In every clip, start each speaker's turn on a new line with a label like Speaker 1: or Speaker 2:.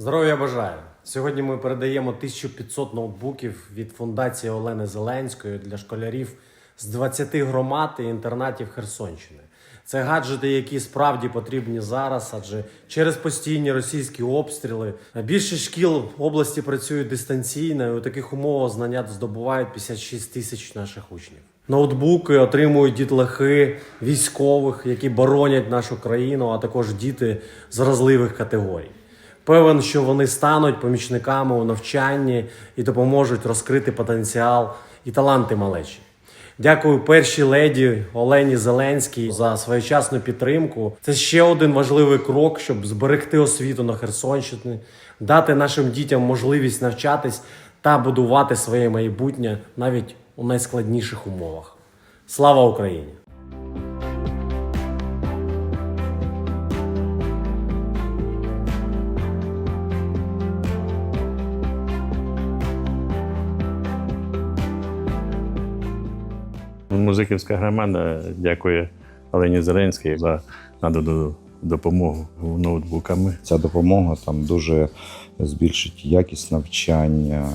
Speaker 1: Здоров'я бажаю! Сьогодні ми передаємо 1500 ноутбуків від фундації Олени Зеленської для школярів з 20 громад і інтернатів Херсонщини. Це гаджети, які справді потрібні зараз, адже через постійні російські обстріли більшість шкіл області працюють дистанційно, і у таких умовах знання здобувають 56 тисяч наших учнів. Ноутбуки отримують дітлахи військових, які боронять нашу країну, а також діти з вразливих категорій. Певен, що вони стануть помічниками у навчанні і допоможуть розкрити потенціал і таланти малечі. Дякую першій леді Олені Зеленській за своєчасну підтримку. Це ще один важливий крок, щоб зберегти освіту на Херсонщині, дати нашим дітям можливість навчатись та будувати своє майбутнє навіть у найскладніших умовах. Слава Україні!
Speaker 2: Музиківська громада дякує Олені Зеленській за надану допомогу ноутбуками.
Speaker 3: Ця допомога там дуже збільшить якість навчання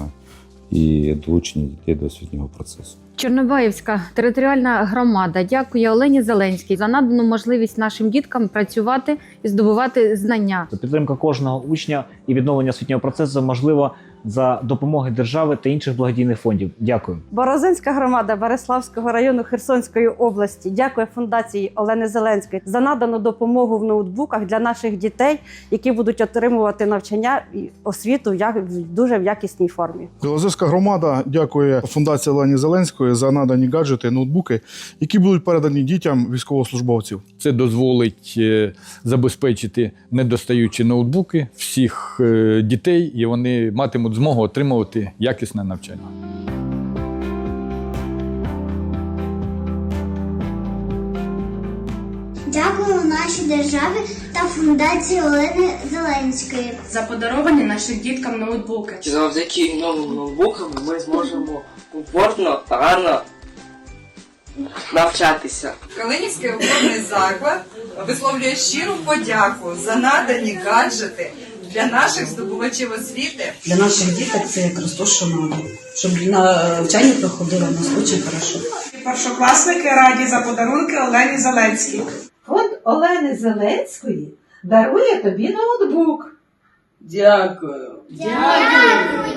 Speaker 3: і долучення дітей до освітнього процесу.
Speaker 4: Чорнобаївська територіальна громада дякує Олені Зеленській за надану можливість нашим діткам працювати і здобувати знання.
Speaker 5: Підтримка кожного учня і відновлення освітнього процесу можливо за допомоги держави та інших благодійних фондів. Дякую.
Speaker 6: Борозинська громада Береславського району Херсонської області дякує фундації Олени Зеленської за надану допомогу в ноутбуках для наших дітей, які будуть отримувати навчання і освіту в як- в дуже в якісній формі.
Speaker 7: Білозерська громада дякує фундації Лені Зеленської за надані гаджети, ноутбуки, які будуть передані дітям військовослужбовців.
Speaker 8: Це дозволить е, забезпечити недостаючі ноутбуки всіх е, дітей, і вони матимуть змогу отримувати якісне навчання.
Speaker 9: Дякуємо нашій державі та фундації Олени Зеленської.
Speaker 10: за подаровані нашим діткам ноутбуки.
Speaker 11: Завдяки новим ноутбукам ми зможемо комфортно та гарно навчатися.
Speaker 12: Калинівський опорний заклад висловлює щиру подяку за надані гаджети для наших здобувачів освіти.
Speaker 13: Для наших діток це якраз то, що надо. Щоб навчання проходило у нас дуже хорошо.
Speaker 12: Першокласники раді за подарунки Олені Зеленській.
Speaker 13: Олени Зеленської дарує тобі ноутбук.
Speaker 11: Дякую.
Speaker 9: Дякую.